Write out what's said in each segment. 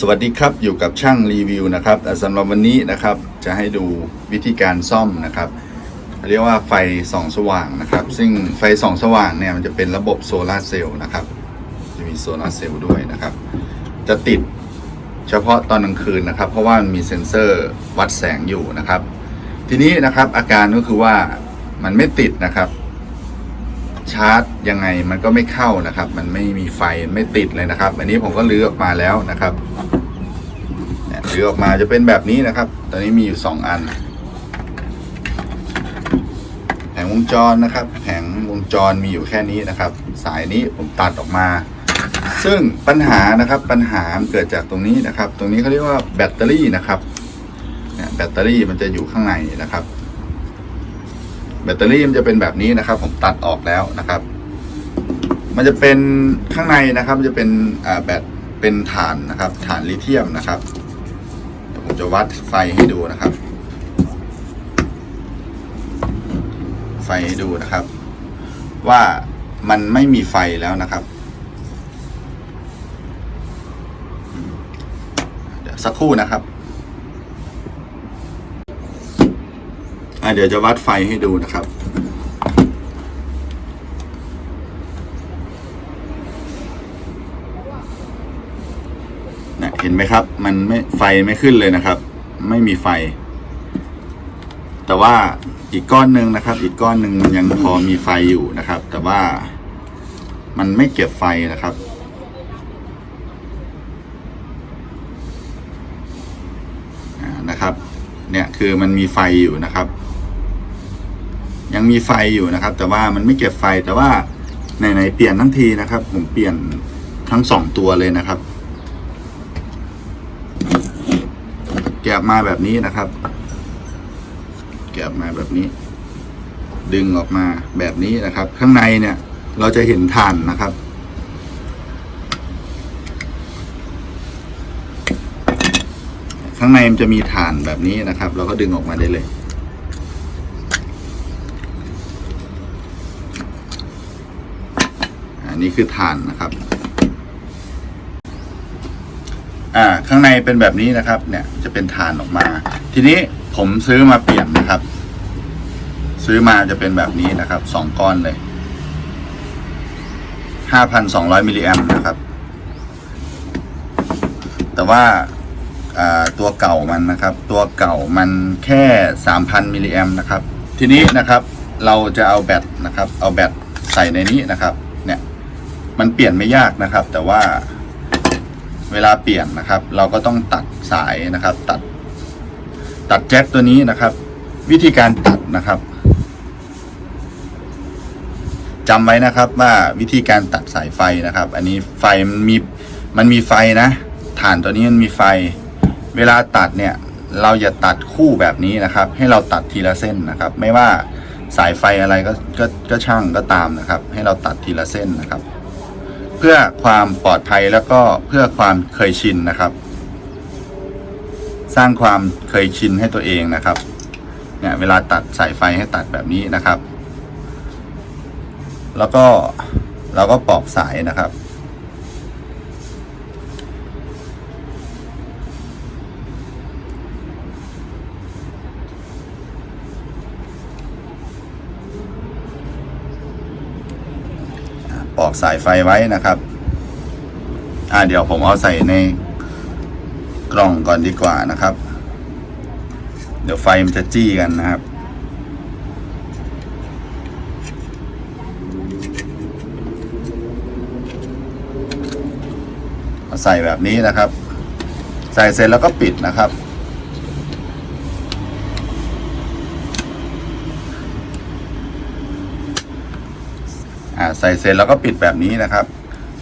สวัสดีครับอยู่กับช่างรีวิวนะครับสำหรับวันนี้นะครับจะให้ดูวิธีการซ่อมนะครับ เรียกว่าไฟส่องสว่างนะครับ ซึ่งไฟส่องสว่างเนี่ยมันจะเป็นระบบโซลาร์เซลล์นะครับ จะมีโซลาร์เซลล์ด้วยนะครับ จะติดเฉพาะตอนกลางคืนนะครับ เพราะว่ามันมีเซ็นเซอร์วัดแสงอยู่นะครับ ทีนี้นะครับอาการก็คือว่ามันไม่ติดนะครับ ชาร์จยังไงมันก็ไม่เข้านะครับ มันไม่มีไฟไม่ติดเลยนะครับ อันนี้ผมก็ลื้อออกมาแล้วนะครับลื้อออกมาจะเป็นแบบนี้นะครับ ตอนนี้มีอยู่สองอันแผงวงจรนะครับแผงวงจรมีอยู่แค่นี้นะครับ สายนี้ผมตัดออกมา ซึ่งปัญหานะครับปัญหาเกิดจากตรงนี้นะครับ ตรงนี้เขาเรียกว่าแบตเตอรี่นะครับแบตเตอรี่มันจะอยู่ข้างในนะครับ แบตเตอรี่มันจะเป็นแบบนี้นะครับ ผมตัดออกแล้วนะครับ มันจะเป็นข้างในนะครับ มันจะเป็นแบตเป็นฐานนะครับ ฐานลิเธียมนะครับผมจะวัดไฟให้ดูนะครับ ไฟให้ดูนะครับ ว่ามันไม่มีไฟแล้วนะครับเดี๋ยวสักครู่นะครับ อะเดี๋ยวจะวัดไฟให้ดูนะครับ นะเห็นไหมครับ มันไม่ไฟไม่ขึ้นเลยนะครับ ไม่มีไฟ แต่ว่าอีกก้อนหนึ่งนะครับ อีกก้อนหนึ่งมันยังพอมีไฟอยู่นะครับ แต่ว่ามันไม่เก็บไฟนะครับนะครับ เนี่ยคือมันมีไฟอยู่นะครับ ยังมีไฟอยู่นะครับ แต่ว่ามันไม่เก็บไฟแต่ว่าไหนๆเปลี่ยนทั้งทีนะครับ ผมเปลี่ยนทั้งสองตัวเลยนะครับ แกะมาแบบนี้นะครับ แกะมาแบบนี้ ดึงออกมาแบบนี้นะครับ ข้างในเนี่ย เราจะเห็นถ่านนะครับข้างในมันจะมีฐานแบบนี้นะครับ เราก็ดึงออกมาได้เลย นนี้คือฐานนะครับ อ่า ข้างในเป็นแบบนี้นะครับ เนี่ย จะเป็นฐานออกมา ทีนี้ผมซื้อมาเปลี่ยนนะครับ ซื้อมาจะเป็นแบบนี้นะครับสองก้อนเลยห้าพันสองร้อยมิลลิแอมนะครับ แต่ว่าอ่าตัวเก่ามันนะครับ ตัวเก่ามันแค่3,000มิลลิแอมนะครับ ทีนี้นะครับเราจะเอาแบตนะครับ เอาแบตใส่ในนี้นะครับ มันเปลี่ยนไม่ยากนะครับ แต่ว่าเวลาเปลี่ยนนะครับ เราก็ต้องตัดสายนะครับ ตัด ตัดแจ็คตัวนี้นะครับ วิธีการตัดนะครับจำไว้นะครับว่าวิธีการตัดสายไฟนะครับ อันนี้ไฟมันมีมันมีไฟนะฐานตัวนี้มันมีไฟ เวลาตัดเนี่ย เราอย่าตัดคู่แบบนี้นะครับ ให้เราตัดทีละเส้นนะครับ ไม่ว่าสายไฟอะไรก็ก็ก็ช่างก็ตามนะครับ ให้เราตัดทีละเส้นนะครับ เพื่อความปลอดภัยแล้วก็เพื่อความเคยชินนะครับ สร้างความเคยชินให้ตัวเองนะครับเนี่ยเวลาตัดสายไฟให้ตัดแบบนี้นะครับ แล้วก็เราก็ปอกสายนะครับ ปอกสายไฟไว้นะครับ อ่าเดี๋ยวผมเอาใส่ในกล่องก่อนดีกว่านะครับ เดี๋ยวไฟมันจะจี้กันนะครับ ใส่แบบนี้นะครับ ใส่เสร็จแล้วก็ปิดนะครับ ใส่เสร็จแล้วก็ปิดแบบนี้นะครับ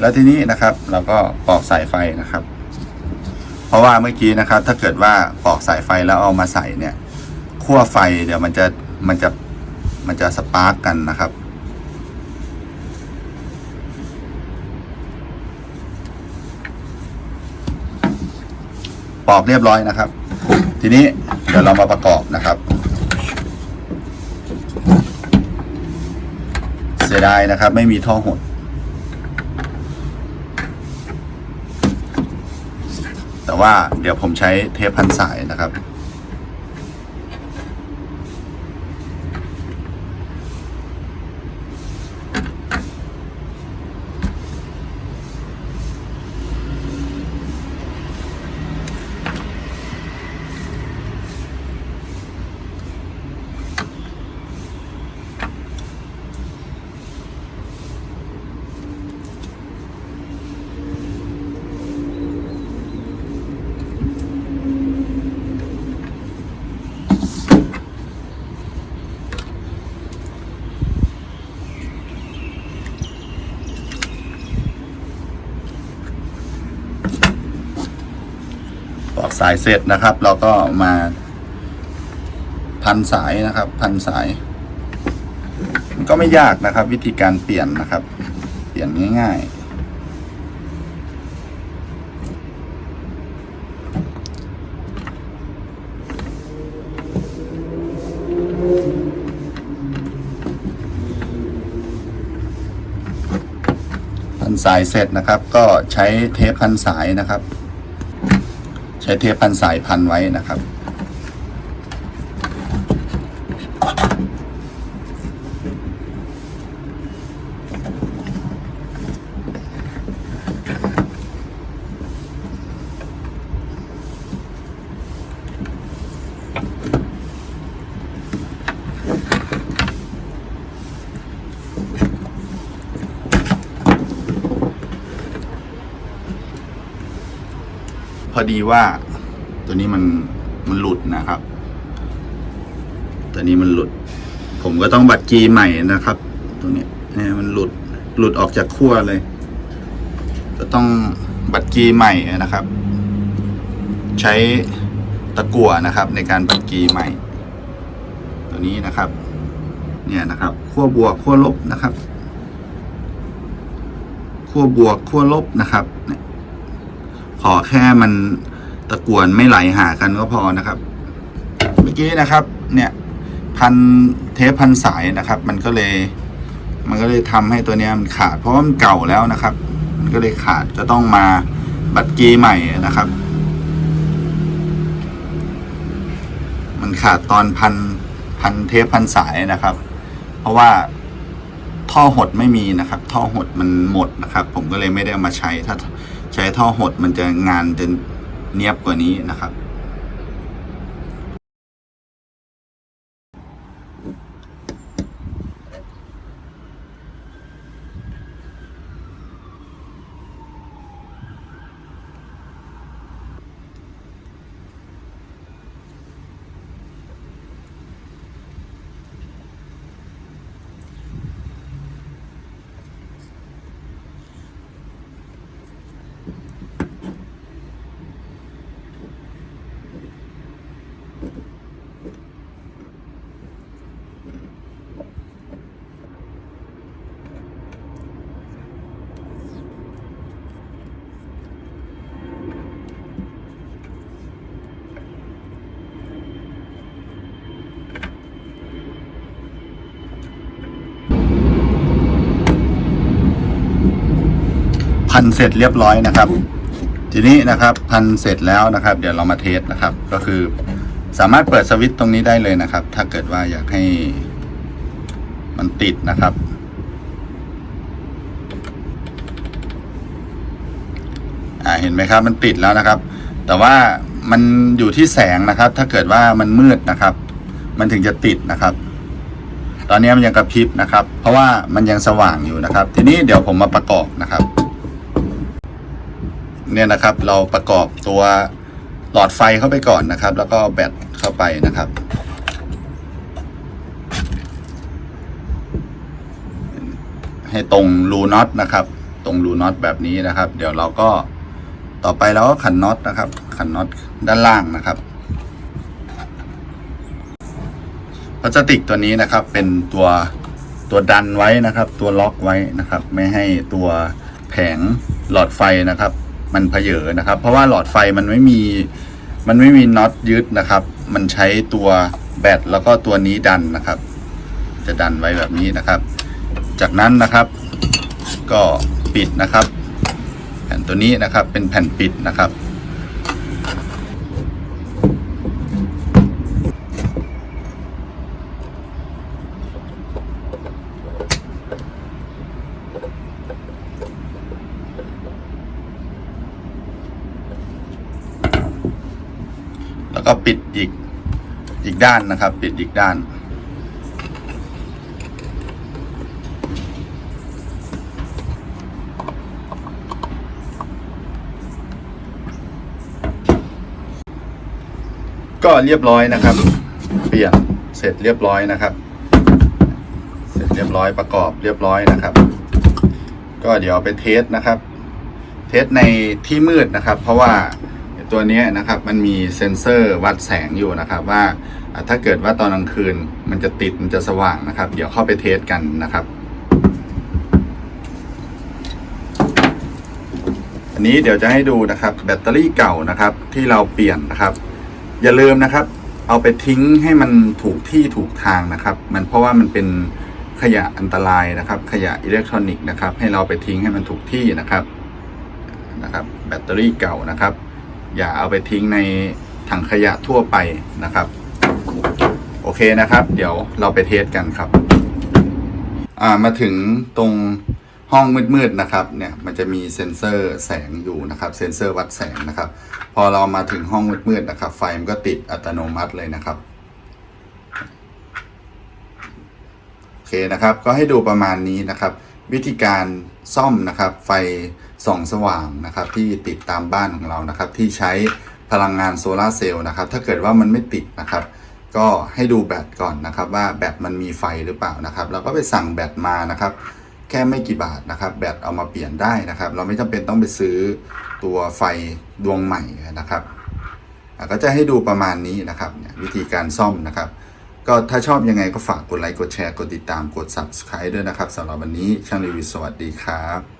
แล้วทีนี้นะครับเราก็ปอกสายไฟนะครับ เพราะว่าเมื่อกี้นะครับ ถ้าเกิดว่าปอกสายไฟแล้วเอามาใส่เนี่ยขั้วไฟเดี๋ยวมันจะมันจะมันจะสปาร์กกันนะครับปอกเรียบร้อยนะครับ ทีนี้เดี๋ยวเรามาประกอบนะครับ สียดายนะครับ ไม่มีท่อหด แต่ว่าเดี๋ยวผมใช้เทปพันสายนะครับ อกสายเสร็จนะครับ เราก็มาพันสายนะครับ พันสาย มันก็ไม่ยากนะครับ วิธีการเปลี่ยนนะครับ เปลี่ยนง่ายๆพันสายเสร็จนะครับ ก็ใช้เทปพันสายนะครับ ช้เทปพันสายพันไว้นะครับ อดีว่า ตัวนี้มันมันหลุดนะครับ ตัวนี้มันหลุด ผมก็ต้องบัดกีใหม่นะครับ ตัวนี้เนี่ยมันหลุดหลุดออกจากขั้วเลย ก็ต้องบัดกีใหม่นะครับ ใช้ตะกั่วนะครับ ในการบัดกีใหม่ ตัวนี้นะครับ เนี่ยนะครับขั้วบวกขั้วลบนะครับขั้วบวกขั้วลบนะครับเนี่ย ขอแค่มันตะกวนไม่ไหลหากันก็พอนะครับ เมื่อกี้นะครับ เนี่ยพันเทปพันสายนะครับ มันก็เลย มันก็เลยทำให้ตัวเนี้ยมันขาด เพราะว่ามันเก่าแล้วนะครับ มันก็เลยขาดก็ต้องมาบัดกีใหม่นะครับ มันขาดตอนพันพันเทปพันสายนะครับ เพราะว่าท่อหดไม่มีนะครับ ท่อหดมันหมดนะครับ ผมก็เลยไม่ได้มาใช้ถ้า ใช้ท่อหดมันจะงานจะเนียบกว่านี้นะครับ พันเสร็จเรียบร้อยนะครับ ทีนี้นะครับพันเสร็จแล้วนะครับ เดี๋ยวเรามาเทสนะครับ ก็คือสามารถเปิดสวิตช์ตรงนี้ได้เลยนะครับ ถ้าเกิดว่าอยากให้มันติดนะครับ อ่าเห็นไหมครับมันติดแล้วนะครับ แต่ว่ามันอยู่ที่แสงนะครับ ถ้าเกิดว่ามันมืดนะครับ มันถึงจะติดนะครับ ตอนนี้มันยังกระพริบนะครับ เพราะว่ามันยังสว่างอยู่นะครับ ทีนี้เดี๋ยวผมมาประกอบนะครับ เนี่ยนะครับ เราประกอบตัวหลอดไฟเข้าไปก่อนนะครับ แล้วก็แบตเข้าไปนะครับให้ตรงรูน็อตนะครับ ตรงรูน็อตแบบนี้นะครับ เดี๋ยวเราก็ต่อไปเราก็ขันน็อตนะครับ ขันน็อตด้านล่างนะครับพลาสติกตัวนี้นะครับ เป็นตัวตัวดันไว้นะครับ ตัวล็อกไว้นะครับ ไม่ให้ตัวแผงหลอดไฟนะครับ มันเพเยอนะครับ เพราะว่าหลอดไฟมันไม่มีมันไม่มีน็อตยึดนะครับ มันใช้ตัวแบตแล้วก็ตัวนี้ดันนะครับ จะดันไว้แบบนี้นะครับ จากนั้นนะครับ ก็ปิดนะครับ แผ่นตัวนี้นะครับเป็นแผ่นปิดนะครับ ปิดอีกอีกด้านนะครับ ปิดอีกด้าน ก็เรียบร้อยนะครับ เปลี่ยนเสร็จเรียบร้อยนะครับ เสร็จเรียบร้อยประกอบเรียบร้อยนะครับ ก็เดี๋ยวไปเทสนะครับ เทสในที่มืดนะครับ เพราะว่า ตัวนี้นะครับมันมีเซ็นเซอร์วัดแสงอยู่นะครับว่าถ้าเกิดว่าตอนกลางคืนมันจะติดมันจะสว่างนะครับ เดี๋ยวเข้าไปเทสกันนะครับ อันนี้เดี๋ยวจะให้ดูนะครับแบตเตอรี่เก่านะครับที่เราเปลี่ยนนะครับ อย่าลืมนะครับ เอาไปทิ้งให้มันถูกที่ถูกทางนะครับ มันเพราะว่ามันเป็นขยะอันตรายนะครับ ขยะอิเล็กทรอนิกส์นะครับ ให้เราไปทิ้งให้มันถูกที่นะครับนะครับ แบตเตอรี่เก่านะครับ อย่าเอาไปทิ้งในถังขยะทั่วไปนะครับ โอเคนะครับ เดี๋ยวเราไปเทสกันครับ อ่ามาถึงตรงห้องมืดๆนะครับ เนี่ยมันจะมีเซ็นเซอร์แสงอยู่นะครับ เซ็นเซอร์วัดแสงนะครับ พอเรามาถึงห้องมืดๆนะครับ ไฟมันก็ติดอัตโนมัติเลยนะครับโอเคนะครับ ก็ให้ดูประมาณนี้นะครับ วิธีการซ่อมนะครับ ไฟ ส่องสว่างนะครับที่ติดตามบ้านของเรานะครับที่ใช้พลังงานโซลาร์เซลล์นะครับถ้าเกิดว่ามันไม่ติดนะครับ ก็ให้ดูแบตก่อนนะครับ ว่าแบตมันมีไฟหรือเปล่านะครับเราก็ไปสั่งแบตมานะครับแค่ไม่กี่บาทนะครับ แบตเอามาเปลี่ยนได้นะครับ เราไม่จำเป็นต้องไปซื้อตัวไฟดวงใหม่นะครับก็จะให้ดูประมาณนี้นะครับวิธีการซ่อมนะครับ ก็ถ้าชอบยังไงก็ฝากกดไลค์กดแชร์กดติดตามกด subscribe ด้วยนะครับสำหรับวันนี้ช่างรีวิวสวัสดีครับ